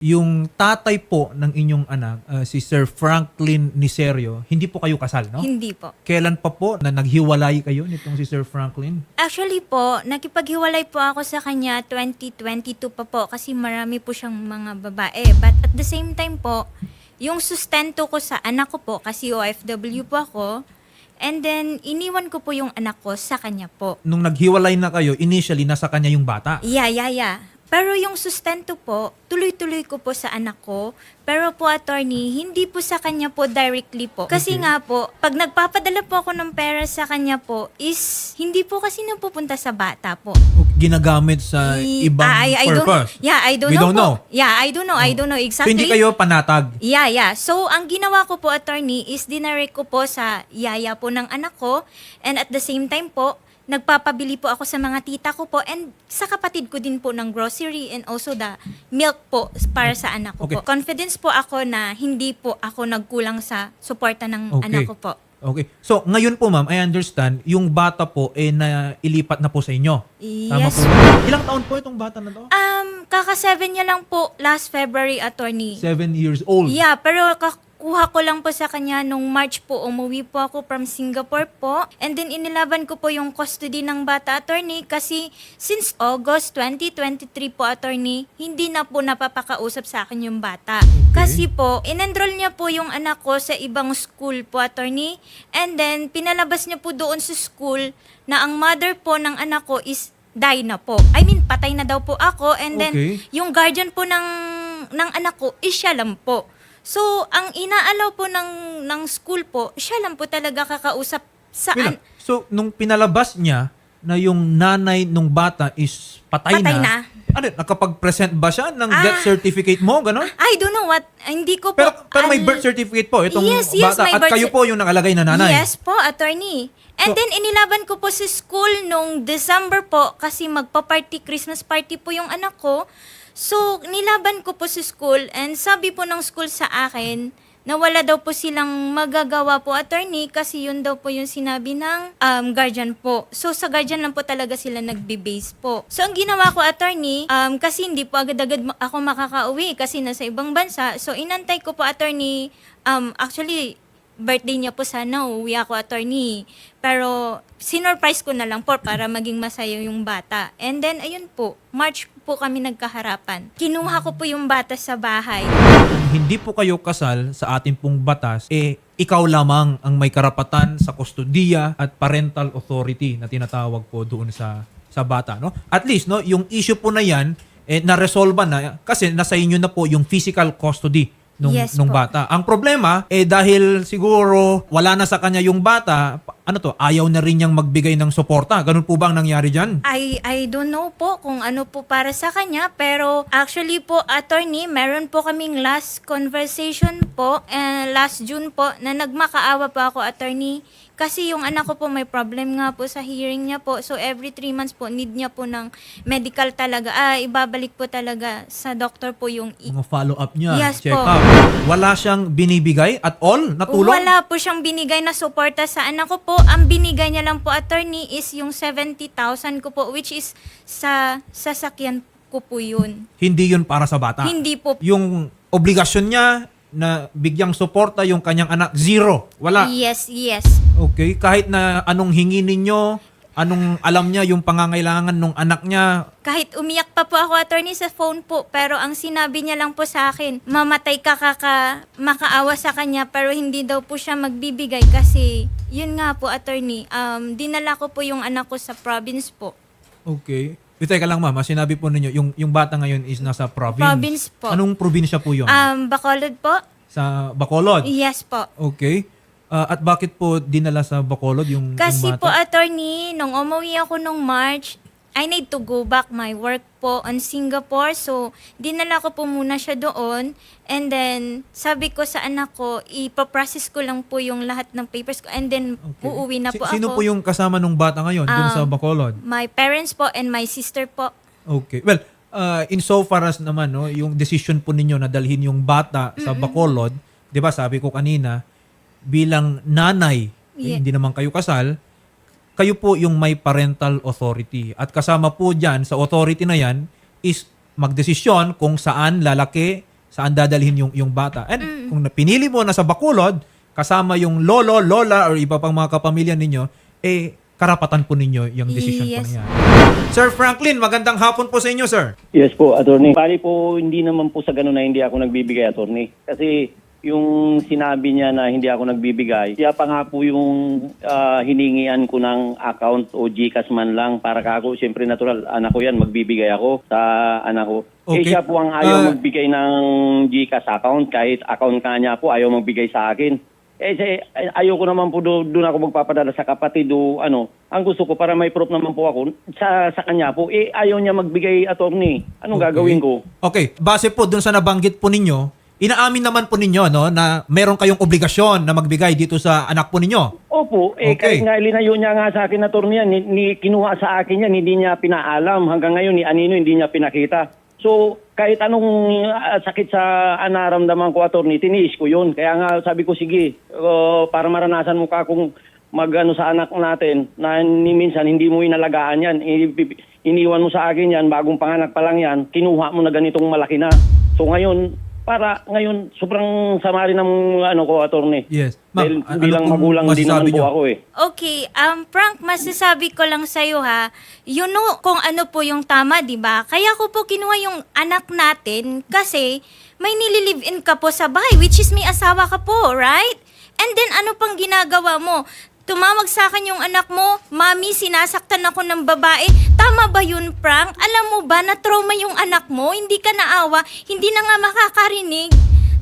Yung tatay po ng inyong anak, uh, si Sir Franklin Niserio, hindi po kayo kasal, no? Hindi po. Kailan pa po na naghiwalay kayo nitong si Sir Franklin? Actually po, nakipaghiwalay po ako sa kanya 2022 pa po kasi marami po siyang mga babae. But at the same time po, yung sustento ko sa anak ko po kasi OFW po ako, and then iniwan ko po yung anak ko sa kanya po. Nung naghiwalay na kayo, initially nasa kanya yung bata. Yeah, yeah, yeah. Pero yung sustento po, tuloy-tuloy ko po sa anak ko. Pero po, attorney, hindi po sa kanya po directly po. Kasi Okay. nga po, pag nagpapadala po ako ng pera sa kanya po, is hindi po kasi napupunta sa bata po. Ginagamit sa I- ibang I- I don't- purpose. yeah, I don't We know don't po. know. Oh. Yeah, I don't know. I don't know So, exactly. hindi kayo panatag. Yeah, yeah. So, ang ginawa ko po, attorney, is dinarek ko po sa yaya po ng anak ko. And at the same time po, nagpapabili po ako sa mga tita ko po and sa kapatid ko din po ng grocery and also the milk po para sa anak ko Okay. po. Confidence po ako na hindi po ako nagkulang sa suporta ng Okay. anak ko po. Okay. So, ngayon po ma'am, I understand, yung bata po eh na ilipat na po sa inyo. Tama Yes. po. Ilang taon po itong bata na to? Um, kaka-seven niya lang po last February, attorney. Seven years old. Yeah, pero kakuha ko lang po sa kanya nung March po. Umuwi po ako from Singapore po. And then inilaban ko po yung custody ng bata attorney kasi since August 2023 po attorney, hindi na po napapakausap sa akin yung bata. Kasi po, inenroll niya po yung anak ko sa ibang school po attorney. And then pinalabas niya po doon sa school na ang mother po ng anak ko is die na po. I mean, patay na daw po ako. And then, Okay. yung guardian po ng, ng anak ko is siya lang po. So, ang inaalaw po ng, ng school po, siya lang po talaga kakausap sa... Wait lang. So, nung pinalabas niya na yung nanay nung bata is patay, Patay na, ano, nakapag-present ba siya ng Ah. death certificate mo? Ganon? I don't know what, hindi ko po... Pero, pero may al- birth certificate po itong Yes, yes, bata. may At birth kayo cer- po yung nakalagay na nanay. Yes po, attorney. And So- then, inilaban ko po sa school nung December po kasi magpa-party, Christmas party po yung anak ko. So, nilaban ko po sa school and sabi po ng school sa akin na wala daw po silang magagawa po attorney kasi yun daw po yung sinabi ng um, guardian po. So, sa guardian lang po talaga sila nagbe-base po. So, ang ginawa ko attorney, um, kasi hindi po agad-agad ako makakauwi kasi nasa ibang bansa. So, inantay ko po attorney, um, actually, birthday niya po sana, uwi ako attorney. Pero, sinurprise ko na lang po para maging masaya yung bata. And then, ayun po, March po kami nagkaharapan. Kinuha ko po yung bata sa bahay. Hindi po kayo kasal sa ating pong batas, eh, ikaw lamang ang may karapatan sa kustodiya at parental authority na tinatawag po doon sa sa bata, no? At least, no, yung issue po na yan, eh, na-resolve na kasi nasa inyo na po yung physical custody nung, Yes nung po. bata. Ang problema, eh dahil siguro wala na sa kanya yung bata, ano to, ayaw na rin niyang magbigay ng suporta. Ganun po ba ang nangyari dyan? I, I don't know po kung ano po para sa kanya, pero actually po, attorney, meron po kaming last conversation po, eh, last June po, na nagmakaawa po ako, attorney, kasi yung anak ko po may problem nga po sa hearing niya po. So every three months po, need niya po ng medical talaga. Ah, ibabalik po talaga sa doctor po yung i- Mga follow-up niya, Yes check po. up. Wala siyang binibigay at all na tulong? Wala po siyang binigay na suporta sa anak ko po. Ang binigay niya lang po, attorney, is yung 70,000 ko po, which is sa sasakyan ko po yun. Hindi yun para sa bata. Hindi po. Yung obligasyon niya na bigyang suporta yung kanyang anak, zero. Wala. Yes, yes. Okay? Kahit na anong hingi ninyo, anong alam niya yung pangangailangan ng anak niya, Kahit umiyak pa po ako, attorney, sa phone po, pero ang sinabi niya lang po sa akin, mamatay ka kaka makaawa sa kanya, pero hindi daw po siya magbibigay kasi, yun nga po, attorney, um, dinala ko po yung anak ko sa province po. okay. Wait, teka lang ma'am, ah, sinabi po ninyo, yung, yung bata ngayon is nasa province. Province po. Anong probinsya po yun? Um, Bacolod po? sa Bacolod? Yes po. Okay. Ah, at bakit po dinala sa Bacolod yung, Kasi yung po, bata? attorney, nung umuwi ako nung March, I need to go back my work po on Singapore. So, dinala ko po muna siya doon. And then, sabi ko sa anak ko, ipaprocess ko lang po yung lahat ng papers ko. And then, Okay. uuwi na Si- po Sino ako. po yung kasama nung bata ngayon dun Um, sa Bacolod? My parents po and my sister po. Okay. Well, uh, in so far as naman, no, yung decision po ninyo na dalhin yung bata sa Bacolod, di ba sabi ko kanina, bilang nanay, eh, Yeah. hindi naman kayo kasal, kayo po yung may parental authority. At kasama po dyan sa authority na yan is magdesisyon kung saan lalaki saan dadalhin yung, yung bata. And Mm. kung pinili mo na sa Bacolod, kasama yung lolo, lola, or iba pang mga kapamilya ninyo, eh, karapatan po ninyo yung decision po Yes. na yan. Sir Franklin, magandang hapon po sa inyo, sir. Yes po, attorney. Bali po, hindi naman po sa ganun na hindi ako nagbibigay, attorney. Kasi yung sinabi niya na hindi ako nagbibigay, siya pa nga po yung ah, hiningian ko ng account o GCash man lang para kako. Siyempre natural, anak ko yan, magbibigay ako sa anak ko. Eh Okay. siya po ang ayaw Ah. magbigay ng GCash account kahit account ka niya po ayaw magbigay sa akin. Eh, say, ayoko naman po do, doon ako magpapadala sa kapatid o ano. Ang gusto ko para may proof naman po ako sa sa kanya po, eh ayaw niya magbigay attorney. Anong Okay. gagawin ko? Okay, base po dun sa nabanggit po ninyo, inaamin naman po ninyo no na meron kayong obligasyon na magbigay dito sa anak po ninyo. Opo, eh Okay. kahit nga ilinayo niya nga sa akin attorney yan, ni, ni, kinuha sa akin yan, hindi niya pinaalam. Hanggang ngayon ni Anino hindi niya pinakita. So, kahit anong ah, sakit sa anaramdaman ko attorney, tiniis ko yun. Kaya nga sabi ko, sige, uh, para maranasan mo ka kung magano sa anak natin na ni minsan hindi mo inalagaan yan. I- iniwan mo sa akin yan, bagong panganak pa lang yan, kinuha mo na ganitong malaki na. So ngayon, para ngayon, sobrang sama rin ng ano ko, attorney. Yes. Dahil Ma'am, bilang ano pong magulang din naman masasabi po niyo? ako eh. Okay, um, Frank, masasabi ko lang sa'yo ha, you know kung ano po yung tama, di ba? Kaya ko po kinuha yung anak natin kasi may nililive-in ka po sa bahay, which is may asawa ka po, right? And then ano pang ginagawa mo? Tumawag sa akin yung anak mo, Mami, sinasaktan ako ng babae. Tama ba yun, Frank? Alam mo ba na trauma yung anak mo? Hindi ka naawa, hindi na nga makakarinig.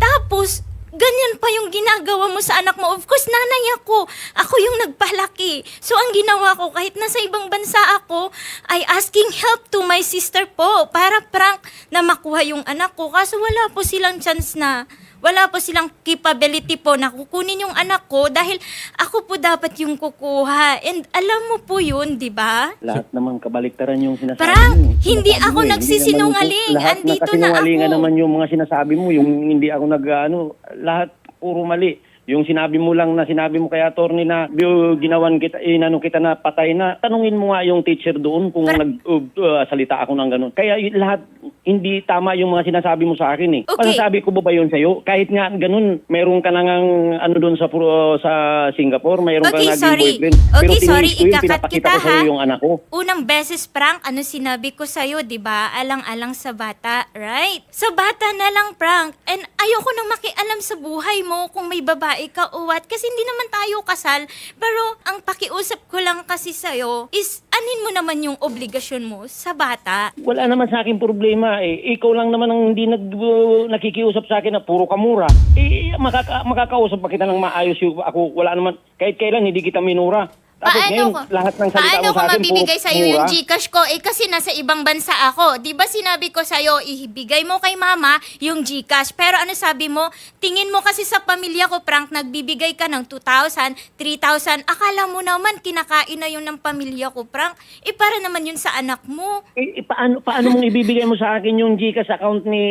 Tapos, ganyan pa yung ginagawa mo sa anak mo. Of course, nanay ako. Ako yung nagpalaki. So, ang ginawa ko, kahit nasa ibang bansa ako, ay asking help to my sister po para prank na makuha yung anak ko. Kaso wala po silang chance na wala po silang capability po na kukunin yung anak ko dahil ako po dapat yung kukuha. And alam mo po yun, di ba? Lahat naman kabaliktaran yung sinasabi Parang, mo. eh. hindi Sinasabi ako mo eh. nagsisinungaling. Hindi naman po- Andito lahat na na kasinungalingan ako. naman yung mga sinasabi mo, yung hindi ako nag ano, lahat puro mali. Yung sinabi mo lang na sinabi mo kay attorney na "Biyo, ginawan kita, inano kita na patay na, tanungin mo nga yung teacher doon kung Pero- nag-salita ako ng ganun. Kaya y- lahat, hindi tama yung mga sinasabi mo sa akin eh. Okay. Masasabi ko ba ba yun sa'yo? Kahit nga ganun, meron ka nang ano doon sa, pro- sa Singapore, mayroon Okay, ka naging sorry. boyfriend. Pero Okay, sorry, tiniis ko yun, ikakat kita, ko sa'yo ha? yung anak ko. Unang beses, prank, ano sinabi ko sa'yo, di ba? Alang-alang sa bata, right? Sa bata na lang, prank. And ayoko nang makialam sa buhay mo kung may babae ka o what. Kasi hindi naman tayo kasal. Pero ang pakiusap ko lang kasi sa'yo is anin mo naman yung obligasyon mo sa bata. Wala naman sa akin problema eh. Ikaw lang naman ang hindi nag, uh, nakikiusap sa akin na puro kamura. Eh, makaka, makakausap pa kita ng maayos yung ako. Wala naman, kahit kailan hindi kita minura. Tapos ngayon, ko, lahat ng salita paano ko sa akin, mabibigay puro sa'yo yung mura. Gcash ko? Eh kasi nasa ibang bansa ako. Di ba sinabi ko sa'yo, ibigay mo kay mama yung Gcash. Pero ano sabi mo? Tingin mo kasi sa pamilya ko, Frank, nagbibigay ka ng 2,000, 3,000. Akala mo naman, kinakain na yun ng pamilya ko, Frank. Eh para naman yun sa anak mo. Eh, eh, paano, paano mong ibibigay mo sa akin yung Gcash account ni...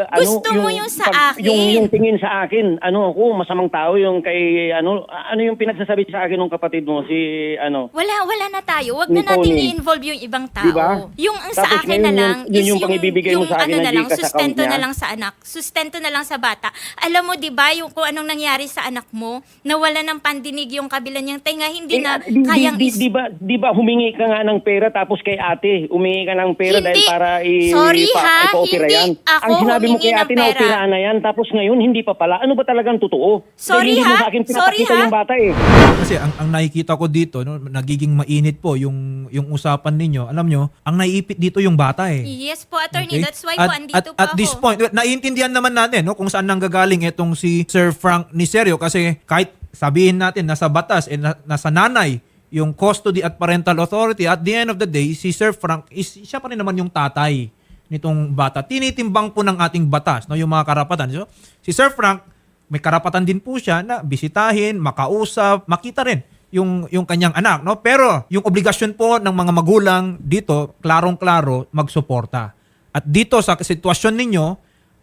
uh, ano, Gusto mo yung sa akin? Yung, yung tingin sa akin, ano ako, masamang tao yung kay, ano, ano yung pinagsasabi sa akin ng kapatid mo, si, ano, Wala, wala na tayo. Huwag na natin Tony. i-involve yung ibang tao. Diba? Yung ang sa Tapos akin na ngayon, lang yun- yun is yung pangibibigay mo yung sa akin ano na na lang, Gcash account sustento na lang sa anak. Sustento na lang sa bata. Alam mo, di ba, yung kung anong nangyari sa anak mo, nawala ng pandinig yung kabila niyang tenga, hindi Eh, na di, kayang di, is- di, di ba di ba humingi ka nga ng pera tapos kay ate humingi ka ng pera Hindi. dahil para i Sorry, pa, ha? ipaopera Hindi yan. ako Ang sinabi mo humingi kay ng ate na pera. operahan na yan tapos ngayon hindi pa pala. Ano ba talagang totoo? Sorry, Dahil hindi mo ha? sa akin Sorry, pinapakita ha? yung bata eh. Kasi ang, ang nakikita ko dito, no, nagiging mainit po yung, yung usapan ninyo. Alam nyo, ang naiipit dito yung bata eh. Yes po, attorney. Okay? That's why at, po, andito at, po at ako. this point, naiintindihan naman natin no, kung saan nanggagaling itong si Sir Frank Niserio kasi kahit sabihin natin nasa batas, eh, na, nasa nanay yung custody at parental authority, at the end of the day, si Sir Frank, is, siya pa rin naman yung tatay nitong bata. Tinitimbang po ng ating batas no, yung mga karapatan. So, si Sir Frank, may karapatan din po siya na bisitahin, makausap, makita rin yung yung kanyang anak no pero yung obligasyon po ng mga magulang dito klarong-klaro magsuporta at dito sa sitwasyon ninyo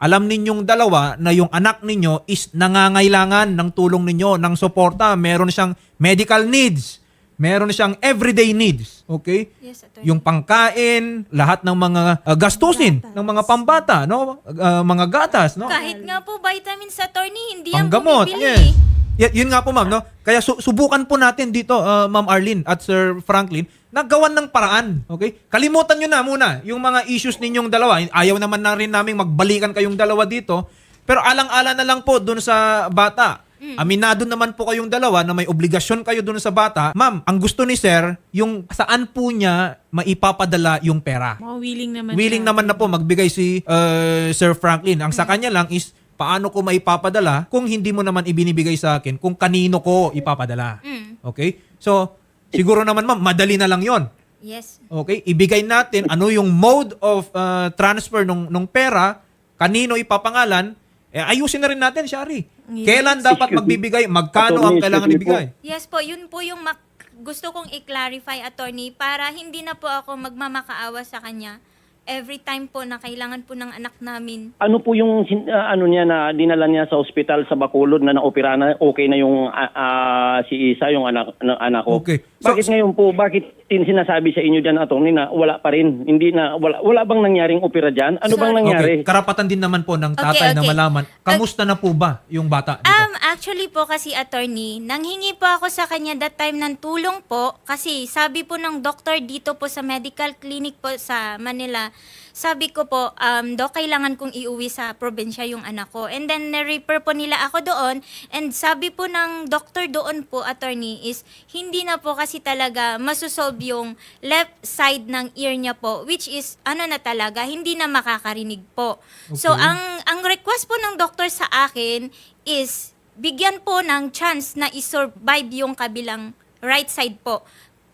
alam ninyong dalawa na yung anak ninyo is nangangailangan ng tulong ninyo ng suporta meron siyang medical needs Meron siyang everyday needs. Okay? Yes, attorney. Yung pangkain, lahat ng mga uh, gastusin ng mga pambata, no? Uh, mga gatas, no? Kahit nga po vitamins attorney, hindi Panggamot. bumibili. Yes. Y- yun nga po, ma'am, no? Kaya su- subukan po natin dito, uh, Ma'am Arlene at Sir Franklin, naggawan ng paraan. Okay? Kalimutan nyo na muna yung mga issues ninyong dalawa. Ayaw naman na rin namin magbalikan kayong dalawa dito. Pero alang-ala na lang po dun sa bata. Aminado naman po kayong dalawa na may obligasyon kayo dun sa bata. Ma'am, ang gusto ni Sir, yung saan po niya maipapadala yung pera. Mga willing naman Willing siya. naman na po magbigay si uh, Sir Franklin. Ang sa kanya lang is paano ko maipapadala kung hindi mo naman ibinibigay sa akin kung kanino ko ipapadala. Mm. Okay? So, siguro naman ma'am, madali na lang yon. Yes. Okay? Ibigay natin ano yung mode of uh, transfer nung, nung pera, kanino ipapangalan, eh, ayusin na rin natin, Shari. Yes. Kailan dapat magbibigay? Magkano ang kailangan ibigay? Yes po, yun po yung mak- gusto kong i-clarify, attorney, para hindi na po ako magmamakaawa sa kanya every time po na kailangan po ng anak namin. Ano po yung ah, ano niya na dinala niya sa ospital sa Bacolod na naopera na okay na yung ah, ah, si Isa yung anak ng anak ko. Okay. So- bakit ngayon po bakit tin sinasabi sa inyo diyan attorney na wala pa rin hindi na wala wala bang nangyaring opera diyan? Ano bang Sorry. nangyari? Okay, karapatan din naman po ng tatay Okay, na okay. malaman. Kamusta na po ba yung bata? dito? Um, actually po kasi attorney, nanghingi po ako sa kanya that time ng tulong po kasi sabi po ng doktor dito po sa medical clinic po sa Manila, sabi ko po, um, Dok, kailangan kong iuwi sa probinsya yung anak ko. And then, na-refer po nila ako doon. And sabi po ng doktor doon po, attorney, is hindi na po kasi talaga masusolve yung left side ng ear niya po, which is, ano na talaga, hindi na makakarinig po. So, Okay. ang, ang request po ng doktor sa akin is, bigyan po ng chance na i-survive yung kabilang right side po.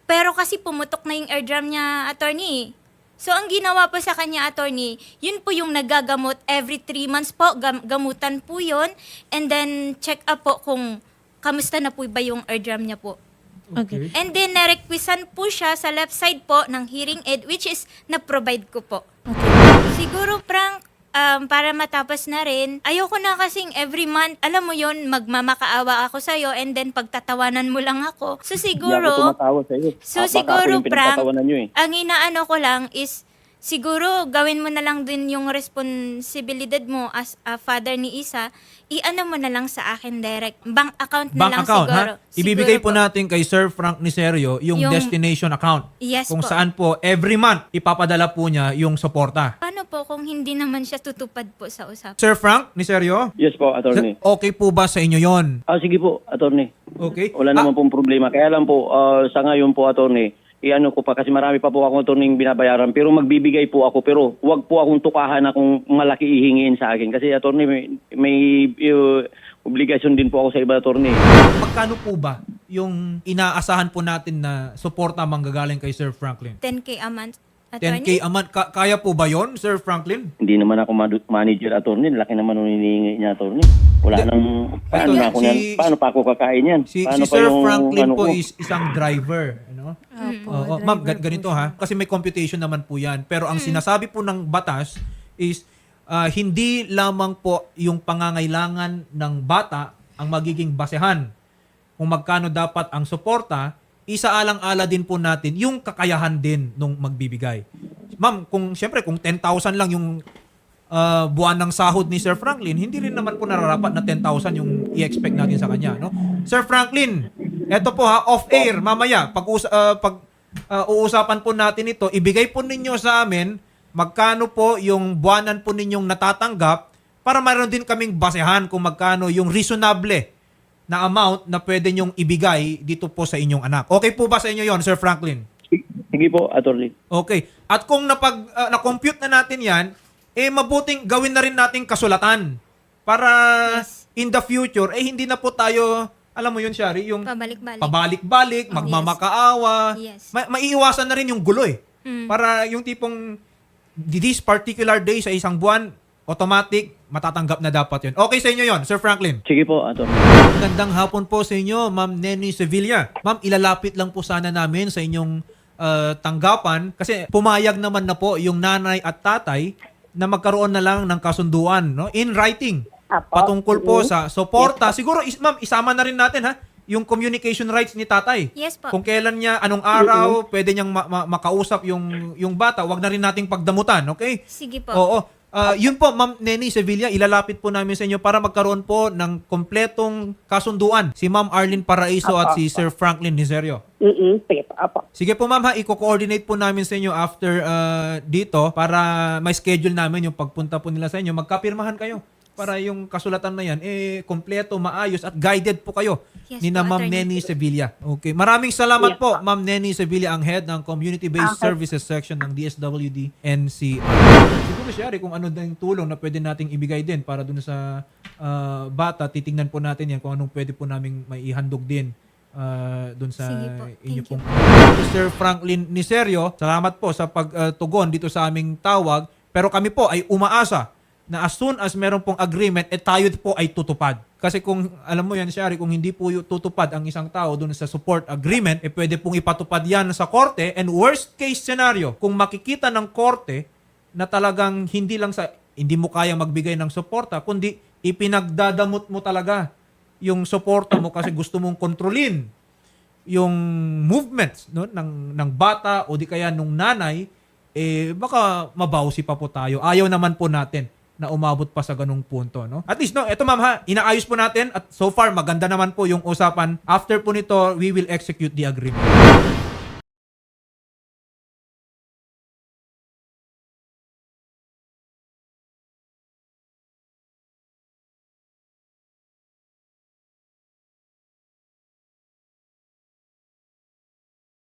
Pero kasi pumutok na yung eardrum niya, attorney. So, ang ginawa po sa kanya, attorney, yun po yung nagagamot every three months po. Gam- gamutan po yun. And then, check up po kung kamusta na po ba yung eardrum niya po. Okay. And then, narekwisan po siya sa left side po ng hearing aid, which is na-provide ko po. Siguro, Frank, um, para matapos na rin, ayoko na kasing every month, alam mo yon magmamakaawa ako sa'yo and then pagtatawanan mo lang ako. So, Hindi ako siguro, tumatawa sa iyo. So Ah, baka ako siguro, yung Frank, pinagtatawanan eh. ang inaano ko lang is, siguro gawin mo na lang din yung responsibilidad mo as a father ni Isa, i-ano mo na lang sa akin direct. Bank account na Bank lang account, siguro. ha? Ibibigay Siguro po natin kay Sir Frank Niserio yung, Yung- destination account. Yes kung po. saan po, every month, ipapadala po niya yung suporta. Paano po kung hindi naman siya tutupad po sa usapan? Sir Frank Niserio, Yes po, attorney. okay po ba sa inyo yon? Ah, sige po, attorney. Okay? Wala Ah, naman pong problema. Kaya lang po, ah, sa ngayon po, attorney, iano ko pa kasi marami pa po akong attorney binabayaran pero magbibigay po ako pero wag po akong tukahan na kung malaki ihingin sa akin kasi attorney may, may uh, obligasyon din po ako sa iba attorney. Magkano po ba yung inaasahan po natin na suporta manggagaling kay Sir Franklin? 10K a month, 10K attorney? a month. Ka- kaya po ba yon Sir Franklin? Hindi naman ako madu- manager attorney, laki naman ng hinihingi niya attorney. Wala nang paano Ito, na ako si- yan, paano pa ako kakain yan? Si, paano si Sir yung Franklin ano po ko? is isang driver. Ano? Opo, Oo, driver ma'am, po gan- ganito siya. ha. Kasi may computation naman po yan. Pero ang sinasabi po ng batas is ah, hindi lamang po yung pangangailangan ng bata ang magiging basehan kung magkano dapat ang suporta, isaalang-ala din po natin yung kakayahan din nung magbibigay. Ma'am, kung siyempre kung 10,000 lang yung ah, buwan ng sahod ni Sir Franklin, hindi rin naman po nararapat na 10,000 yung i-expect natin sa kanya, no? Sir Franklin, eto po ha, off-air, mamaya, pag, usa- ah, pag ah, uusapan po natin ito, ibigay po ninyo sa amin magkano po yung buwanan po ninyong natatanggap para mayroon din kaming basehan kung magkano yung reasonable na amount na pwede nyong ibigay dito po sa inyong anak. Okay po ba sa inyo yon Sir Franklin? Sige po, attorney. Okay. At kung napag ah, na-compute na natin 'yan, eh mabuting gawin na rin nating kasulatan para Yes. in the future eh hindi na po tayo alam mo yun, Shari, yung Pabalik-balik. pabalik-balik, Oh, magmamakaawa. Yes. Ma- maiiwasan na rin yung gulo eh. Mm. Para yung tipong this particular day sa isang buwan, automatic, matatanggap na dapat yun. Okay sa inyo yon Sir Franklin? Sige po, attorney. Magandang hapon po sa inyo, Ma'am Nenny Sevilla. Ma'am, ilalapit lang po sana namin sa inyong uh, tanggapan kasi pumayag naman na po yung nanay at tatay na magkaroon na lang ng kasunduan no in writing Apo. patungkol po Mhm. sa suporta. Siguro is, ma'am isama na rin natin ha yung communication rights ni tatay. Yes po. Kung kailan niya, anong araw, pwede niyang ma- ma- makausap yung, yung bata. Wag na rin nating pagdamutan, okay? Sige po. Oo. Ah, yun po, Ma'am Neni Sevilla, ilalapit po namin sa inyo para magkaroon po ng kompletong kasunduan si Ma'am Arlene Paraiso at si Sir Franklin Nizerio. Mm-mm, sige po, apo. Sige po ma'am ha, i-coordinate po namin sa inyo after ah, dito para may schedule namin yung pagpunta po nila sa inyo. Magkapirmahan kayo para yung kasulatan na yan eh kompleto, maayos at guided po kayo Yes ni na Ma'am Attorney. Neni Sevilla. Okay. Maraming salamat Yes po, po. Ma'am Neni Sevilla, ang head ng Community-Based Okay. Services Section ng DSWD NCR. Siguro siya kung ano din tulong na pwede nating ibigay din para dun sa ah, bata, titingnan po natin yan kung anong pwede po naming maihandog din ah, dun sa po. inyo Thank you. pong Mr. Franklin Niserio, salamat po sa pagtugon dito sa aming tawag. Pero kami po ay umaasa na as soon as meron pong agreement, eh tayo po ay tutupad. Kasi kung, alam mo yan, Shari, kung hindi po tutupad ang isang tao dun sa support agreement, eh pwede pong ipatupad yan sa korte. And worst case scenario, kung makikita ng korte na talagang hindi lang sa, hindi mo kaya magbigay ng suporta, kundi ipinagdadamot mo talaga yung suporta mo kasi gusto mong kontrolin yung movements no ng ng bata o di kaya nung nanay eh baka mabawsi pa po tayo. Ayaw naman po natin na umabot pa sa ganung punto no. At least no, eto ma'am ha, inaayos po natin at so far maganda naman po yung usapan. After po nito, we will execute the agreement.